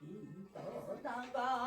一条大道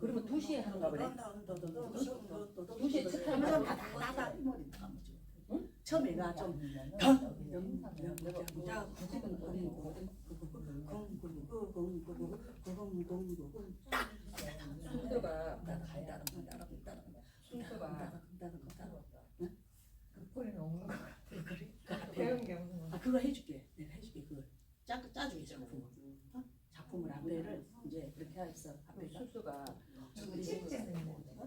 그러면 2시에 하는가 보네. 2시에 첫 하면 다다다다 이 머리 감죠. 처음에가 좀순서가 순서가 꼴이 없는 거 같아. 아, 배운 게 없는 거. 그거 해줄게. 내가 해줄게. 그거 짜 짜주게 작품. 어? 작품을 앞에를 이제 그렇게 해서 앞에가 순서가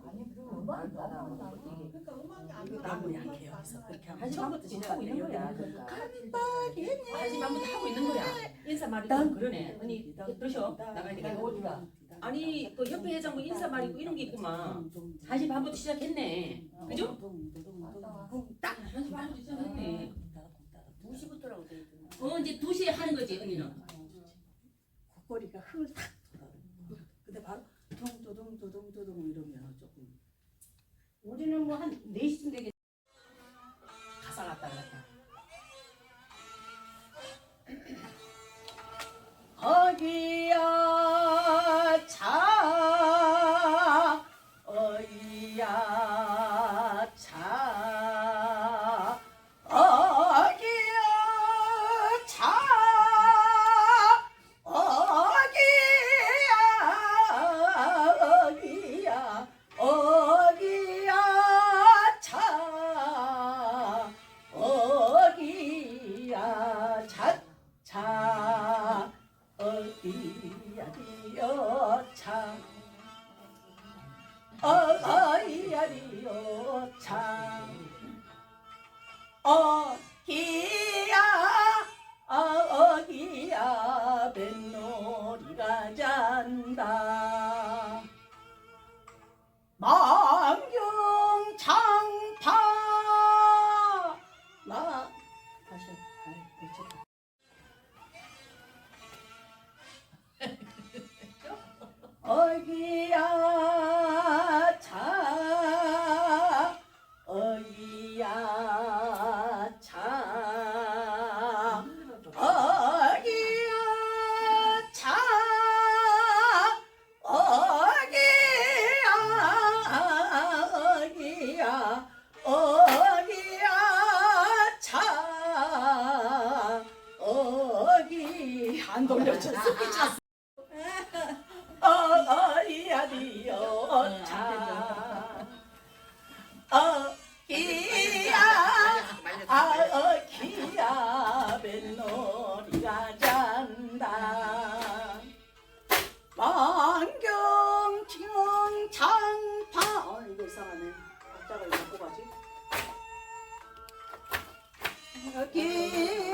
아니 그럼 음악이 너무 나와. 그러니까 음악이 안 나무 약해요. 그래서 그렇게 하면 지금 하고 있는 거야. 깜빡이네. 하지 마부터 하고 있는 거야. 인사 말이 좀 그러네. 언니 나가야 되겠다. 아니 그 협회 회장부 인사 말이 있고 이런 게 있구만. 사실 반부터 시작했네. 그죠? 딱 한시 반부터 시작했네. 2시부터라고 돼 있더니 어 이제 2시에 하는 거지 언니는. 콧거리가 흐르 탁. 근데 바로 둥두둥두둥두둥 이러면 조금 우리는 뭐 한 4시쯤 되겠 가사 같다 그랬다. 어기 안 돌려줘 쑥이 찼어 어이야 디어 차 어기야 아 어기야 뱃놀이가 잔다. 만경 칭 장파. 어 이거 이상하네. 박자가 왜 바꿔 가지? 어기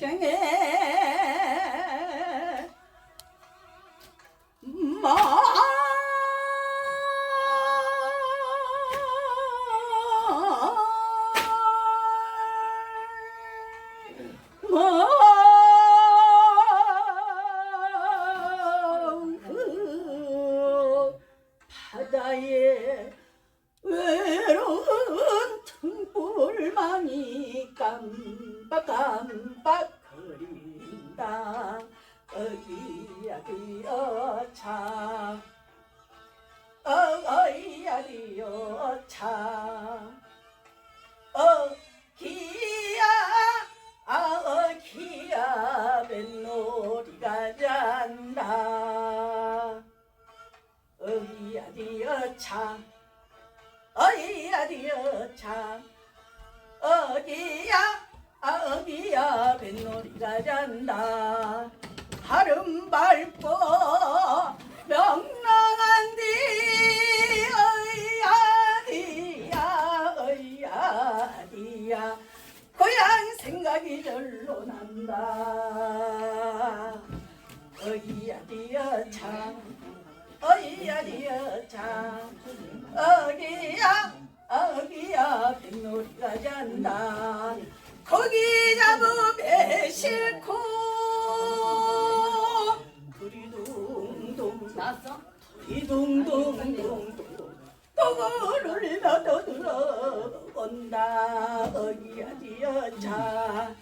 백장에 마 마음 바다에 외로운 등불만이 깜 빡깜빡거린다. 어디야 디어 차. 어이야 디어 차. 어 기야 아 어 기야 뱃놀이가 잔다. 어이야 디어 차. 어이야 디어 차. 어디야 아 어디야 뱃놀이 가 잔다. 하름 밟고 명랑한디 어이야 디야 어이야 디야. 고향 생각이 절로 난다. 어이야 디어 차. 어이야 디어 차. 어디야 어디야 뱃놀이 가 잔다 거기 잡으면 싫고. 두리둥둥 나왔어? 두리둥둥둥둥 또그를 나도 들어온다. 어이야 디어차.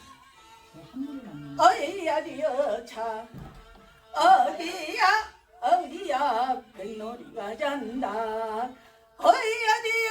어이야 디어차. 어디야 어디야. 뱃놀이가 잔다. 어이야 디어차